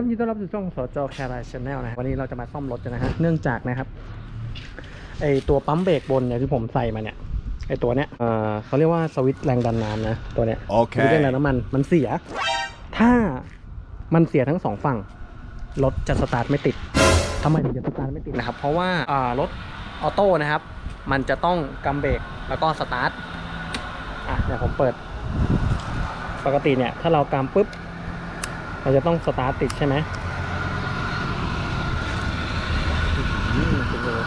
ครับยินดีต้อนรับสู่ช่องสจแคร์ไลชแนลนะฮะวันนี้เราจะมาซ่อมรถกันนะฮะเนื่องจากนะครับไอตัวปั๊มเบรกบนเนี่ยที่ผมใส่มาเนี่ยไอตัวเนี้ยเออเขาเรียกว่าสวิตช์แรงดันน้ำนะตัวเนี้ยโอเค สวิตช์แรงดันน้ำมันมันเสีย ถ้ามันเสียทั้งสองฝั่งรถจะสตาร์ทไม่ติดทำไมถึงจะสตาร์ทไม่ติดนะครับ เพราะว่าอ่ารถออโต้นะครับ มันจะต้องกำเบรกแล้วก็สตาร์ทอะเดี๋ยวผมเปิด ปกติเนี่ยถ้าเรากำปุ๊บ เราจะต้องสตาร์ทติดใช่ไหมอืมเป็นเลย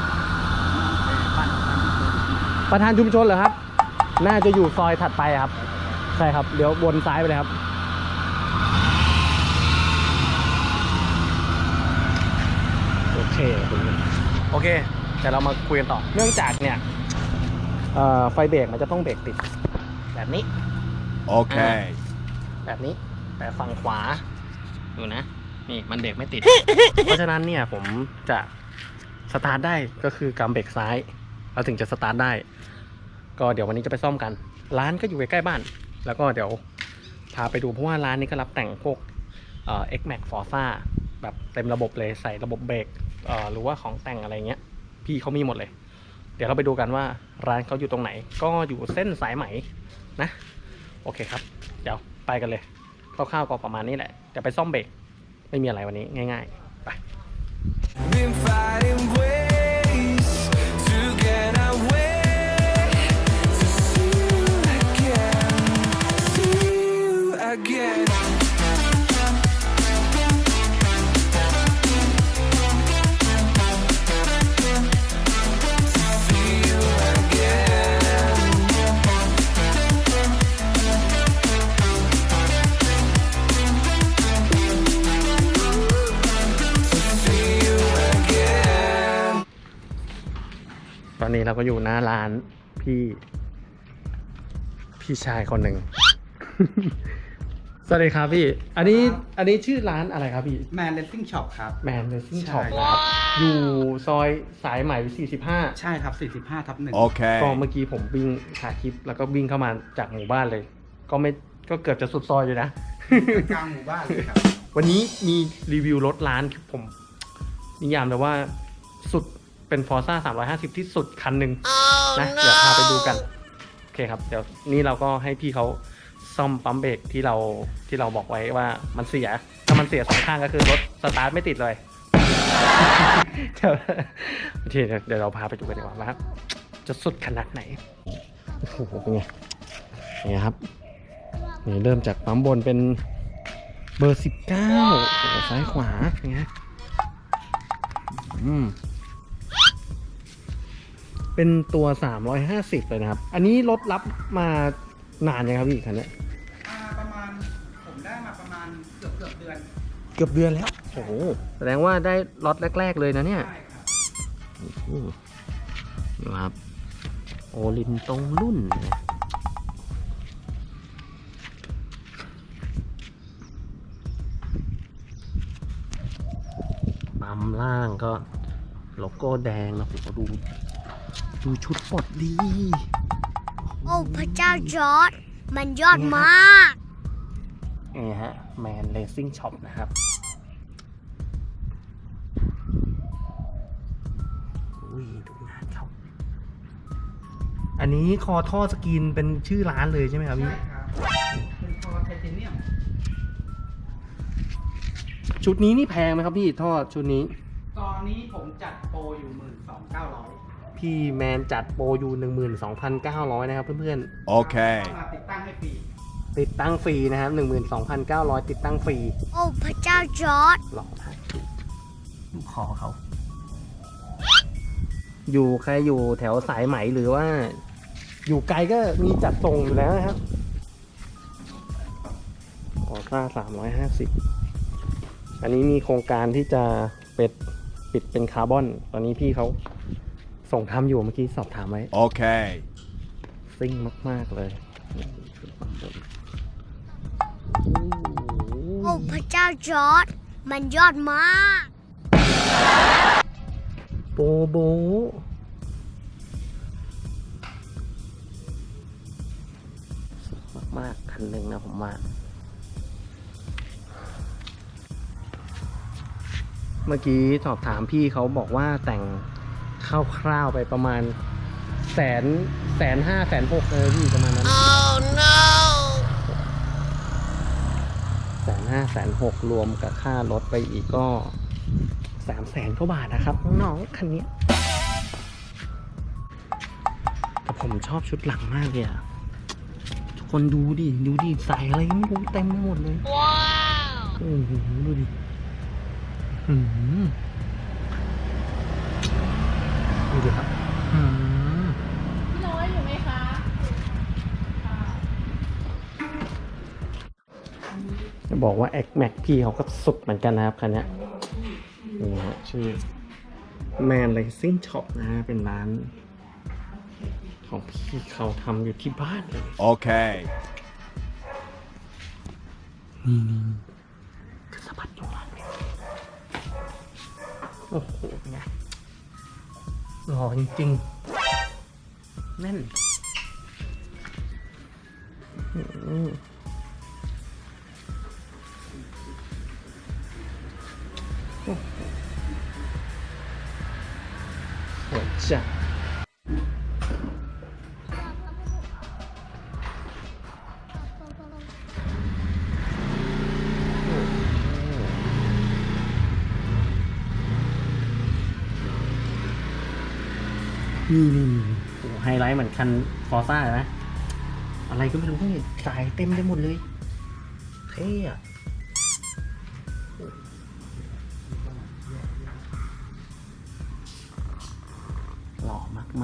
ประธานชุมชนเหรอครับ น่าจะอยู่ซอยถัดไปครับ ใช่ครับ เดี๋ยววนซ้ายไปเลยครับ โอเคคุณโอเคเดี๋ยวเรามาคุยกันต่อ เนื่องจากเนี่ยเอ่อไฟเบรกมันจะต้องเบรกติด แบบนี้ Okay. แบบนี้ แต่ฝั่งขวา ดูนะ นี่มันเบรกไม่ติด เพราะฉะนั้นเนี่ยผมจะสตาร์ทได้ก็คือกำเบรกซ้ายเราถึงจะสตาร์ทได้ ก็เดี๋ยววันนี้จะไปซ่อมกัน ร้านก็อยู่ใกล้ๆบ้าน แล้วก็เดี๋ยวพาไปดูเพราะว่าร้านนี้ก็รับแต่งพวกเอ่อ X-Max Forza แบบเต็มระบบเลยใส่ระบบเบรกหรือว่าของแต่งอะไรเงี้ย พี่เขามีหมดเลย เดี๋ยวเราไปดูกันว่าร้านเขาอยู่ตรงไหน ก็อยู่เส้นสายไหมนะ โอเคครับ เดี๋ยวไปกันเลย คร่าวๆก็ประมาณนี้แหละเดี๋ยวไปซ่อมเบรกไม่มีอะไรวันนี้ง่าย ๆ ไป นนี้เราก็อยู่หน้าร้านพี่ พี่ชายคนหนึ่ง สวัสดีครับพี่ อันนี้อันนี้ชื่อร้านอะไรครับพี่ แมนเลสซิ่งช็อปครับ แมนเลสซิ่งใช่ช็อปนะครับ อยู่ซอยสายไหม 45 ใช่ครับ 45ทับหนึ่ง Okay. ก็เมื่อกี้ผมวิ่งถ่ายคลิป แล้วก็วิ่งเข้ามาจากหมู่บ้านเลย ก็ไม่ก็เกือบจะสุดซอยอยู่นะ กลางหมู่บ้านเลยครับ วันนี้มีรีวิวรถร้านผมนิยามเลยว่าสุด เป็นฟอร์ซ่า350 ที่สุดคันหนึ่งนะเดี๋ยวพาไปดูกันโอเคครับเดี๋ยวนี่เราก็ให้พี่เขาซ่อมปั๊มเบรกที่เราที่เราบอกไว้ว่ามันเสียถ้ามันเสียสองข้างก็คือรถสตาร์ทไม่ติดเลยเดี๋ยวโอเคเดี๋ยวเราพาไปดูกันดีกว่าว่าจะสุดขนาดไหนโอ้โหเป็นไงนี่ครับนี่เริ่มจากปั๊มบนเป็นเบอร์สิบเก้าซ้ายขวาเป็นไงอืม เป็นตัว 350 เลยนะครับ อันนี้รถรับมานานยังครับพี่คันเนี้ยอ่าประมาณผมได้มาประมาณเกือบเกือบเดือนเกือบเดือนแล้ว โอ้โห แสดงว่าได้ล็อตแรก ๆ เลยนะเนี่ย ใช่ครับอืมนี่ครับ โอลินตรงรุ่นนะปั๊มล่างก็ โลโก้แดงนะผมก็ดู ดูชุดปลดดี โอ้พระเจ้าจอร์ดมันยอดมากนี่ฮะแมนเลสซิ่งช็อปนะครับอุ้ยดูงานเขาอันนี้คอท่อสกรีนเป็นชื่อร้านเลยใช่ไหมครับพี่ใช่ครับเป็นคอไทเทเนียมชุดนี้นี่แพงไหมครับพี่ท่อชุดนี้ ตอนนี้ผมจัดโปรอยู่หมื่นสองเก้าร้อย พี่แมนจัดโปรอยู่ 12,900 นะครับเพื่อน Okay. มาติดตั้งให้ฟรีๆติดตั้งฟรีนะครับ 12,900 ติดตั้งฟรี โอ้พระเจ้าจอร์ดหล่อมากดูคอเขา อยู่ใครอยู่แถวสายไหมหรือว่า อยู่ไกลก็มีจัดส่งอยู่แล้วนะครับออร่าสามร้อยห้าสิบอันนี้มีโครงการที่จะเป็ดปิดเป็นคาร์บอน ตอนนี้พี่เขา ส่งทำอยู่เมื่อกี้สอบถามไว้ Okay. ซิ่งมาก ๆ เลยโอ้พระเจ้าจอร์ดมันยอดมาก โบโบ สุดมาก ๆ คันหนึ่งนะผมว่า เมื่อกี้สอบถามพี่เขาบอกว่าแต่ง คร่าวๆไปประมาณแสนแสนห้าแสนหกเลยพี่ประมาณนั้น Oh no แสนห้าแสนหกรวมกับค่ารถไปอีกก็สามแสนกว่าบาทนะครับ น้องๆคันเนี้ยแต่ผมชอบชุดหลังมากเลยอะทุกคนดูดิ ดูดิใส่อะไรไม่รู้เต็มไปหมดเลย ว้าวโอ้โหดูดิอืมดูดิครับอืม พี่น้อยอยู่ไหมคะ จะ บอกว่า X Max พี่เขาก็สุดเหมือนกันนะครับคันเนี้ยนี่ฮะชื่อ Man Racing Shop นะฮะเป็นร้าน ของพี่เขาทำอยู่ที่บ้านเลย Okay. นี่นี่คือสะบัดอยู่หลังเนี่ยโอ้โหเป็นไงหล่อจริงๆแน่นอื หสวยจัดนี่นี่โอ้ไฮไลท์เหมือนคันฟอร์ซ่าเลยนะ อะไรก็ไม่รู้เนี่ยสายเต็มไปหมดเลย เท่อะ ห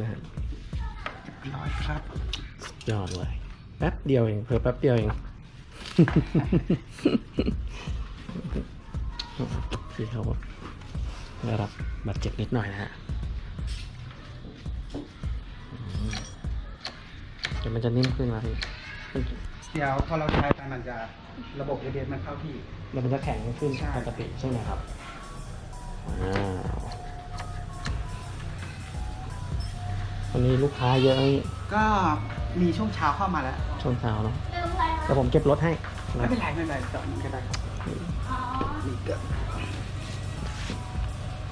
รียบร้อยนะฮะร้อยครับสุดยอดเลยแป๊บเดียวเองเพิ่แป๊บเดียวเองพี่เขาได้รับบาดเจ็บนิดหน่อยนะฮะอืมเดี๋ยวมันจะนิ่มขึ้นมาพี่เดี๋ยวพอเราใช้ไปมันจะระบบ ABS มันเข้าที่เดี๋ยวมันจะแข็งขึ้นใช่ปกติใช่ไหมครับว้าว วันนี้ลูกค้าเยอะไหมก็มีช่วงเช้าเข้ามาแล้วช่วงเช้าเนาะแต่ผมเก็บรถให้ไม่นะเป็นไรไม่เป็นไรจอดนี้ก็ได้นี่เกือบ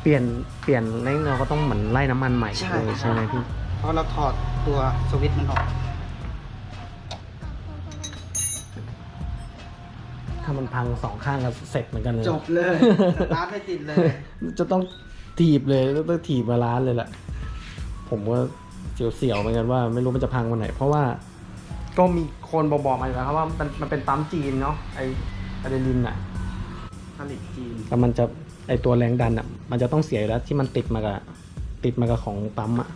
เปลี่ยนเปลี่ยนไล่เราก็ต้องเหมือนไล่น้ำมันใหม่ใช่เลยใช่ไหมพี่ เพราะเราถอดตัวสวิตช์มันออก ถ้ามันพังสองข้างก็เสร็จเหมือนกันเลยจบเลยสตาร์ทไม่ติดเลย จะต้องถีบเลยต้องถีบมาร้านเลยแหละผมก็ เสียวๆเหมือนกันว่าไม่รู้มันจะพังวันไหน เพราะว่าก็มีคนบอกๆมาอยู่แล้วครับว่ามันมันเป็นปั๊มจีนเนาะไออะดรีนาลินอะผลิตจีนแต่มันจะไอตัวแรงดันอะมันจะต้องเสียอยู่แล้วที่มันติดมากับติดมากับของปั๊มอะ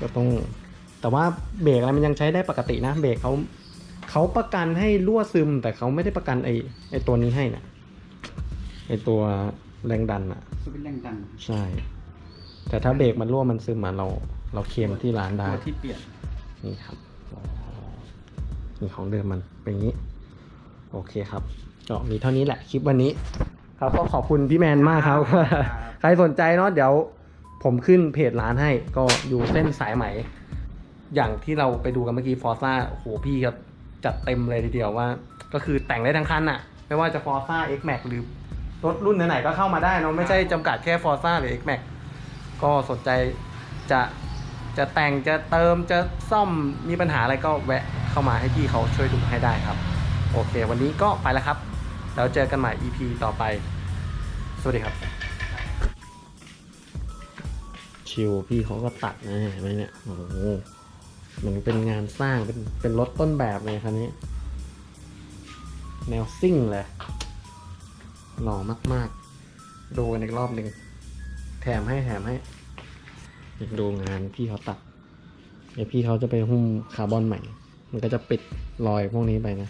ก็ต้องแต่ว่าเบรกอะไรมันยังใช้ได้ปกตินะเบรกเขาเขาประกันให้รั่วซึม แต่เขาไม่ได้ประกันไอไอตัวนี้ให้นะไอตัวแรงดันอะสวิตช์แรงดัน ใช่ แต่ถ้าเบรกมันรั่วมันซึมมาเรา เราเคลมที่ร้านได้ตัวที่เปลี่ยนนี่ครับนี่ของเดิมมันเป็นอย่างนี้ โอเคครับก็มีเท่านี้แหละคลิปวันนี้ ครับก็ขอบคุณพี่แมนมากครับครับ ใครสนใจเนาะเดี๋ยวผมขึ้นเพจร้านให้ ก็อยู่เส้นสายไหม อย่างที่เราไปดูกันเมื่อกี้ฟอร์ซ่าโอ้โหพี่ครับจัดเต็มเลยทีเดียวว่า ก็คือแต่งได้ทั้งคันอะไม่ว่าจะฟอร์ซ่า X Max หรือรถรุ่นไหนๆก็เข้ามาได้เนอะไม่ใช่จำกัดแค่ฟอร์ซ่าหรือ X Max ก็ ก็สนใจจะจะแต่งจะเติมจะซ่อมมีปัญหาอะไรก็แวะเข้ามาให้พี่เขาช่วยดูให้ได้ครับ โอเค วันนี้ก็ไปแล้วครับ แล้วเจอกันใหม่ EP ต่อไป สวัสดีครับ ชิวพี่เขาก็ตัดนะเห็นไหมเนี่ยโอ้โหเหมันเป็นงานสร้างเป็นเป็นรถต้นแบบเลยคันนี้ แนวซิ่งเลยหล่อมาก ๆ ดูกันอีกรอบหนึ่ง แถมให้แถมให้อยากดูงานพี่เขาตัดเดี๋ยวพี่เขาจะไปหุ้มคาร์บอนใหม่ มันก็จะปิดรอยพวกนี้ไปนะ